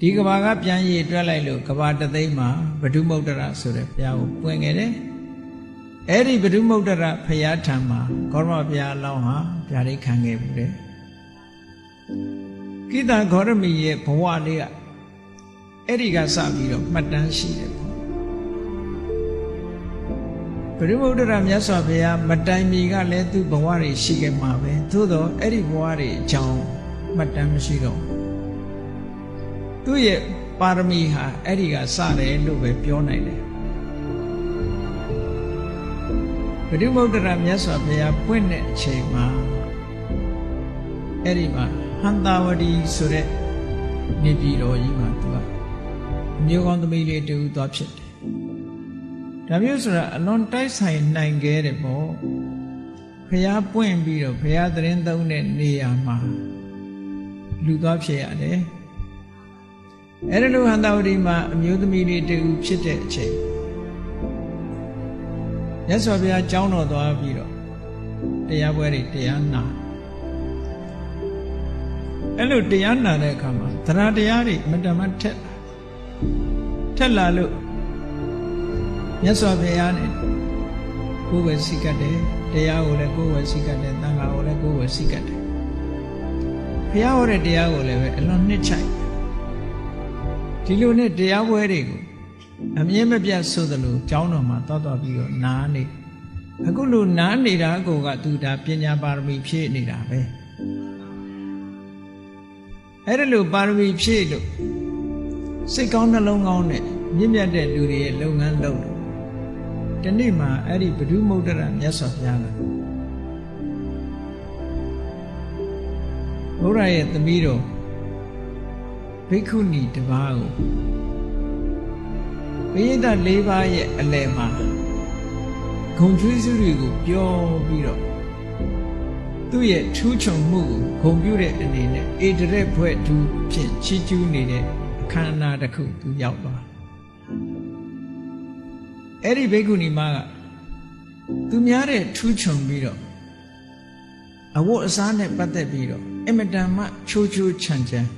ဒီကဘာကပြန်ရည်တွက်လိုက်လို့ကဘာတသိမ်းမှာဗဒုမုတ်တရဆိုတဲ့ဘုရားကိုပွင့်ခဲ့တယ်အဲ့ဒီဗဒုမုတ်တရဘုရားထံမှာဂေါရမဘုရားအလောင်းဟာဗျာဒိတ်ခံခဲ့ဘူးတဲ့ကိတဂေါရမီရဲ့ဘဝလေးကအဲ့ဒီကစပြီးတော့မှတ်တမ်းရှိတယ်ပေါ့ဗဒုမုတ်တရမြတ်စွာဘုရားမတိုင်မီကလည်းသူ့ဘဝတွေရှိခဲ့မှာပဲသို့တော့အဲ့ဒီဘဝတွေအကြောင်းမှတ်တမ်းမရှိတော့ဘူး သူ့ရဲ့ပါရမီဟာအဲ့ဒီကစတယ်လို့ပဲပြောနိုင်တယ်ဘဒုမုဒ္ဒရာမြတ်စွာဘုရားပွင့်တဲ့အချိန်မှာအဲ့ဒီမှာဟန္တာဝတီဆိုတဲ့နေပြည်တော်ကြီးမှာသူကမျိုးကောင်းသမီးလေးတူသွားဖြစ်တယ်ဒါမျိုးဆိုတာအလွန်တိုက်ဆိုင်နိုင်ခဲ့တယ်ပေါ့ဘုရားပွင့်ပြီးတော့ဘုရားသတင်းသုံးတဲ့နေရာမှာလူသွားဖြစ်ရတယ် အဲ့ဒီလိုဟန္တာဝတီမှာအမျိုးသမီးလေးတူဖြစ်တဲ့အချိန်မြတ်စွာဘုရားကြောင်းတော်သွားပြီးတော့တရားပွဲတွေတရားနာအဲ့လိုတရားနာတဲ့အခါမှာသရတရားတွေမတမထက်ထက်လာလို့မြတ်စွာဘုရားနဲ့ကိုယ်ဝယ်စိတ်ကတ်တယ်တရားကိုလည်းကိုယ်ဝယ်စိတ်ကတ်တယ်သံဃာကိုလည်းကိုယ်ဝယ်စိတ်ကတ်တယ်ဘုရားဟောတဲ့တရားကိုလည်းပဲအလွန်နှစ်ချိုက် ဒီလိုနဲ့တရားပွဲတွေကိုအမြင်မပြတ်ဆိုသလိုကျောင်းတော်မှာတောက်တော့ပြီးတော့နားနေအခုလိုနားနေတာကိုကသူဒါပညာပါရမီဖြည့်နေတာပဲအဲ့ဒါလိုပါရမီဖြည့်လို့စိတ်ကောင်းနှလုံးကောင်းနဲ့မြင့်မြတ်တဲ့လူတွေရဲ့လုပ်ငန်းလုပ်လို့ဒီနေ့မှာအဲ့ဒီဘဒုမုဒ္ဒရာမြတ်စွာဘုရားကဘုရားရဲ့သမီးတော် ဘိက္ခုနီတစ်ပါးကိုဘိယဒ၄ပါးရဲ့အလယ်မှာဂုံချွေးစုတွေကိုပြောပြီးတော့သူ့ရဲ့ထူးချွန်မှုကိုဂုံပြုတဲ့အနေနဲ့အေဒရက်ဘွဲ့သူဖြင့်ချီးကျူးနေတဲ့အခမ်းအနားတစ်ခုသူရောက်သွားအဲ့ဒီဘိက္ခုနီမကသူများတဲ့ထူးချွန်ပြီးတော့အဝတ်အစားနဲ့ပတ်သက်ပြီးတော့အမတန်မှချိုးချိုးချမ်းချမ်း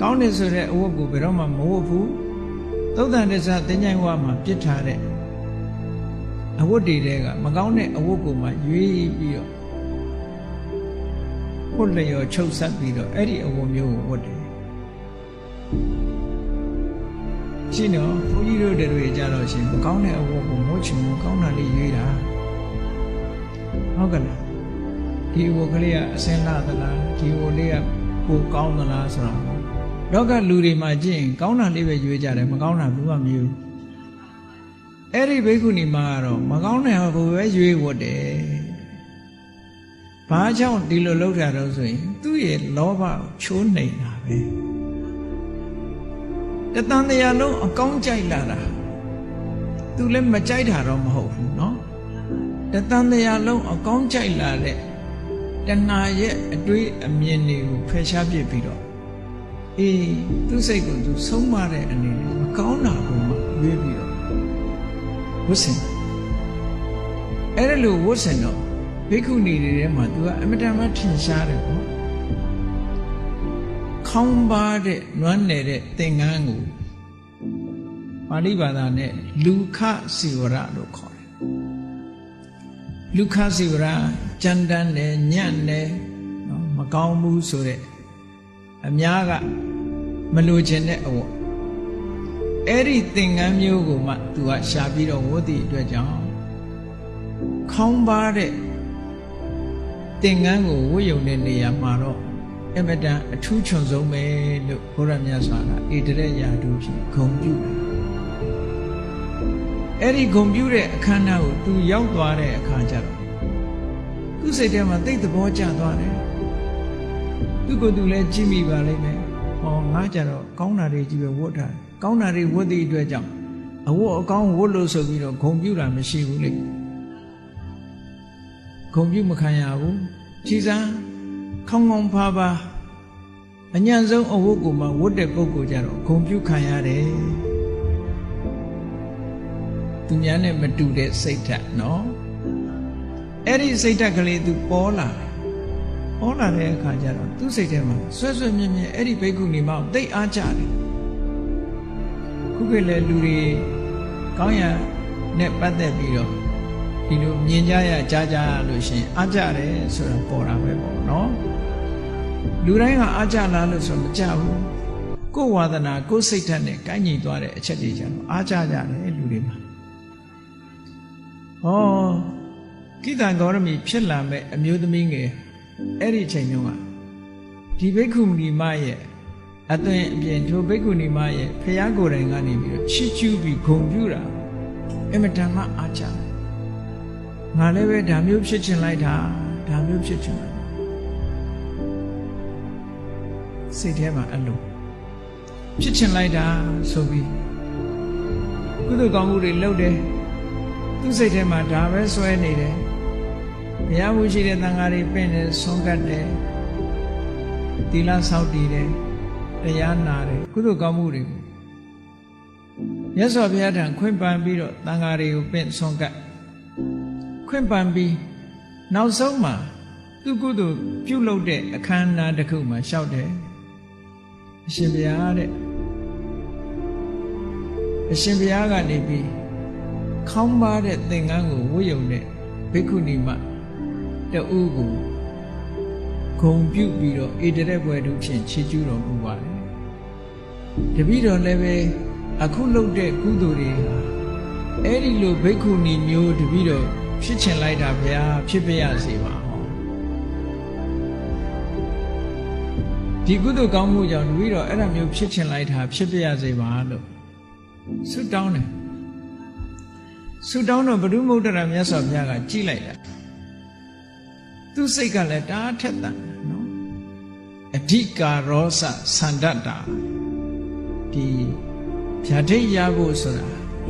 ကောင်းတယ်ဆိုတဲ့အဝတ်ကိုဘယ်တော့မှမဝတ်ဘူးသုတ်တန်တစ္ဆတင်ញိုင်ဝါမှာပြစ်ထားတဲ့အဝတ်တွေတဲကမကောင်းတဲ့အဝတ်ကိုမှရွေးပြီးတော့ဟုတ်လျော်ချုပ်ဆက်ပြီးတော့အဲ့ဒီအဝတ်မျိုးကိုဝတ်တယ်ရှင်းတော့ဘုန်းကြီးတို့တွေကြတော့ရှင်မကောင်းတဲ့အဝတ်ကိုမို့ချင်မကောင်းတာလေးရွေးတာဟုတ်ကဲ့လားဒီအဝတ်ကလေးကအစင်းလာသလားဒီအဝတ်လေးကကိုကောင်းသလားဆိုတော့ လောကလူတွေမှာကြည့်ရင်ကောင်းတာလေးပဲရွေးကြတယ်မကောင်းတာဘူးမှမယူအဲ့ဒီဘိက္ခုနီမကတော့မကောင်းတဲ့ဟိုပဲရွေးဝတ်တယ်ဘာကြောင့်ဒီလိုလုပ်တာတော့ဆိုရင်သူ့ရဲ့လောဘကိုချိုးနှိမ်တာပဲတတန်တရားလုံးအကောင်းကြိုက်လာတာသူလည်းမကြိုက်တာတော့မဟုတ်ဘူးเนาะတတန်တရားလုံးအကောင်းကြိုက်လာတဲ့တဏှာရဲ့အတွေးအမြင်တွေကိုဖယ်ရှားပြစ်ပြီးတော့ အေးသူ့စိတ်ကိုသူဆုံးမတဲ့အနေနဲ့မကောင်းတာကိုမှရွေးပြီးတော့ဝတ်ဆင်အဲ့ဒါလို့ဝတ်ဆင်တော့ဘိက္ခုနီတွေထဲမှာသူကအမတန်မှထင်ရှားတယ်ပေါ့ခေါင်းပါတဲ့နွမ်းနယ်တဲ့သင်္ကန်းကိုပါဠိဘာသာနဲ့လူခစီဝရလို့ခေါ်တယ်လူခစီဝရကြမ်းတမ်းတယ်ညံ့တယ်နော်မကောင်းဘူးဆိုတဲ့ အများကမလိုချင်တဲ့အဝတ်အဲ့ဒီသင်္ကန်းမျိုးကိုမှသူကရှာပြီးတော့ဝတ်သည့်အတွက်ကြောင့်ခေါင်းပါတဲ့သင်္ကန်းကိုဝတ်ယုံတဲ့နေရာမှာတော့အမတန်အထူးချွန်ဆုံးပဲလို့ဘုရားမြတ်စွာကဣတရက်ရာတို့ဖြင့်ဂုံပြုတယ်အဲ့ဒီဂုံပြုတဲ့အခမ်းအနားကိုသူရောက်သွားတဲ့အခါကျတော့သူ့စိတ်ထဲမှာသိတဲ့သဘောကျသွားတယ် သူကသူလည်းကြည့်မိပါလိမ့်မယ်ဟောငါကြတော့ကောင်းတာတွေကြီးပဲဝတ်တာကောင်းတာတွေဝတ်သည့်အတွက်ကြောင့်အဝတ်အကောင်းဝတ်လို့ဆိုပြီးတော့ဂုံပြူတာမရှိဘူးလေဂုံပြူမခံရဘူးကြည်စမ်းခေါင်းကောင်းဖားဖားအညံ့ဆုံးအဝတ်ကိုမှဝတ်တဲ့ပုဂ္ဂိုလ်ကြတော့ဂုံပြူခံရတယ်သူများနဲ့မတူတဲ့စိတ်ဓာတ်နော်အဲ့ဒီစိတ်ဓာတ်ကလေးသူပေါ်လာတယ် ဟောလာတဲ့အခါကျတော့သူ့စိတ်ထဲမှာဆွဲဆွဲမြဲမြဲအဲ့ဒီဘိက္ခုနီမောင်တိတ်အားကြတယ်ခုခေတ်လေလူတွေကောင်းရနဲ့ပတ်သက်ပြီးတော့ဒီလိုမြင်ကြရကြားကြရလို့ရှိရင်အားကြတယ်ဆိုတာပေါ်တာပဲပေါ့နော်လူတိုင်းကအားကြလားလို့ဆိုမကြဘူးကိုယ်ဝါဒနာကိုယ်စိတ်ဓာတ်နဲ့ကိုင်းညီသွားတဲ့အချက်တွေကြတော့အားကြကြတယ်လူတွေမှာဟောကိတံဂေါရမီဖြစ်လာမဲ့အမျိုးသမီးငယ် အဲ့ဒီချိန်တုန်းကဒီဘိက္ခုနီမရဲ့အသွင်အပြင်ထိုဘိက္ခုနီမရဲ့ဖះကိုယ်တိုင်ကနေပြီးတော့ချစ်ကျူးပြီးဂုဏ်ပြုတာအမတန်မှအားကြတယ်ငါလည်းပဲဒါမျိုးဖြစ်ချင်လိုက်တာဒါမျိုးဖြစ်ချင်လိုက်စိတ်ထဲမှာအဲ့လိုဖြစ်ချင်လိုက်တာဆိုပြီးကုသိုလ်ကောင်းမှုတွေလုပ်တယ်သူ့စိတ်ထဲမှာဒါပဲစွဲနေတယ် ဘုရားမှုရှိတဲ့သံဃာတွေပင့်တယ်ဆုံးကတ်တယ်သီလဆောက်တည်တယ်တရားနာတယ်ကုသိုလ်ကောင်းမှုတွေကိုမြတ်စွာဘုရားထံခွင့်ပန်ပြီးတော့သံဃာတွေကိုပင့်ဆုံးကတ်ခွင့်ပန်ပြီးနောက်ဆုံးမှာသူကုသိုလ်ပြုလုပ်တဲ့အခမ်းအနားတစ်ခုမှာလျှောက်တယ်အရှင်ဘုရားတဲ့အရှင်ဘုရားကနေပြီးခေါင်းပါတဲ့သင်္ကန်းကိုဝတ်ယုံတဲ့ဘိက္ခုနီမ တဦးကိုဂုံပြုပြီးတော့ဧတရက်ဘွယ်တို့ဖြင့်ခြေကျူးတော်မူပါတယ်တပည့်တော်လည်းပဲအခုလုပ်တဲ့ကုသိုလ်တွေဟာအဲ့ဒီလိုဘိက္ခုနီမျိုးတပည့်တော်ဖြစ်ချင်လိုက်တာဗျာဖြစ်ပြရစေပါဟောဒီကုသိုလ်ကောင်းမှုကြောင့်တပည့်တော်အဲ့ဒါမျိုးဖြစ်ချင်လိုက်တာဖြစ်ပြရစေပါလို့ဆုတောင်းတယ်ဆုတောင်းတော့ဘုရုမုဒ္ဒရာမြတ်စွာဘုရားကကြည်လိုက်တာ သူစိတ်ကလည်းတားထက်တန်နော်အဓိကာရောစသန္တတာဒီဗျာဒိတ်ရဖို့ဆိုတာ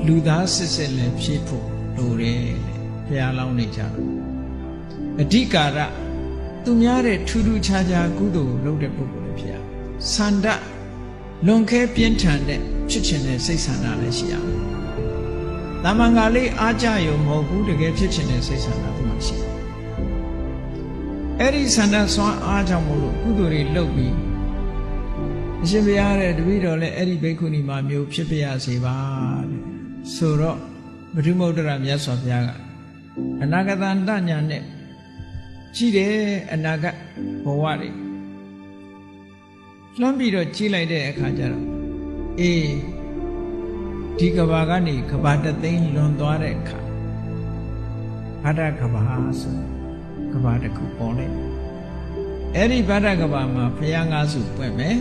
လူသားစစ်စစ်လည်းဖြစ်ဖို့လိုတယ်လေဘုရားလောင်းနေကြအဓိကာရသူများတဲ့ထူးထူးခြားခြားကုသိုလ်လုပ်တဲ့ပုဂ္ဂိုလ်လည်းဖြစ်ရသန္တလွန်ခဲပြင်းထန်တဲ့ဖြစ်ခြင်းတဲ့စိတ်ဆန္ဒလည်းရှိရမယ်။တမန်ကလေးအားကြရုံမဟုတ်ဘူးတကယ်ဖြစ်ခြင်းတဲ့စိတ်ဆန္ဒသူမှရှိတယ်။ အဲ့ဒီဆန္ဒဆွမ်းအားကြောင့်မို့လို့ကုသိုလ်တွေလုပ်ပြီးအရှင်ဘုရားတဲ့တပည့်တော်လည်းအဲ့ဒီဘိက္ခုနီမှာမျိုးဖြစ်ပြရစေပါတဲ့။ဆိုတော့ပထမုဒ္ဒရာမြတ်စွာဘုရားကအနာဂတန်တညာနဲ့ကြည့်တယ်အနာဂတ်ဘဝတွေလွှမ်းပြီးတော့ကြည့်လိုက်တဲ့အခါကျတော့အေးဒီကဘာကနေကဘာတသိန်းလွန်သွားတဲ့အခါဘာဒကဘာဆို ကဘာတစ်ခုပေါ်လိုက်အဲ့ဒီဘာဒကဘာမှာဘုရားငါးစုပွင့်မယ်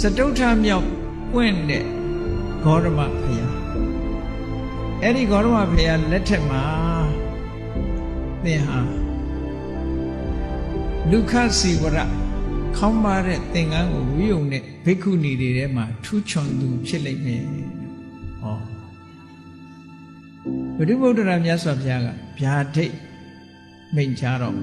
စတုထမြောက်ပွင့်တဲ့ဂေါရမဘုရားအဲ့ဒီဂေါရမဘုရားလက်ထက်မှာသင်ဟာလူခစီဝရခေါင်းပါတဲ့သင်္ကန်းကိုဝိယုံတဲ့ဘိက္ခုနီတွေထဲမှာထူးချွန်သူဖြစ်လိမ့်မယ်ဟော ဘုဒ္ဓဗုဒ္ဓရာမြတ်စွာဘုရားကဗျာဒိတ်မိန့်ချတော့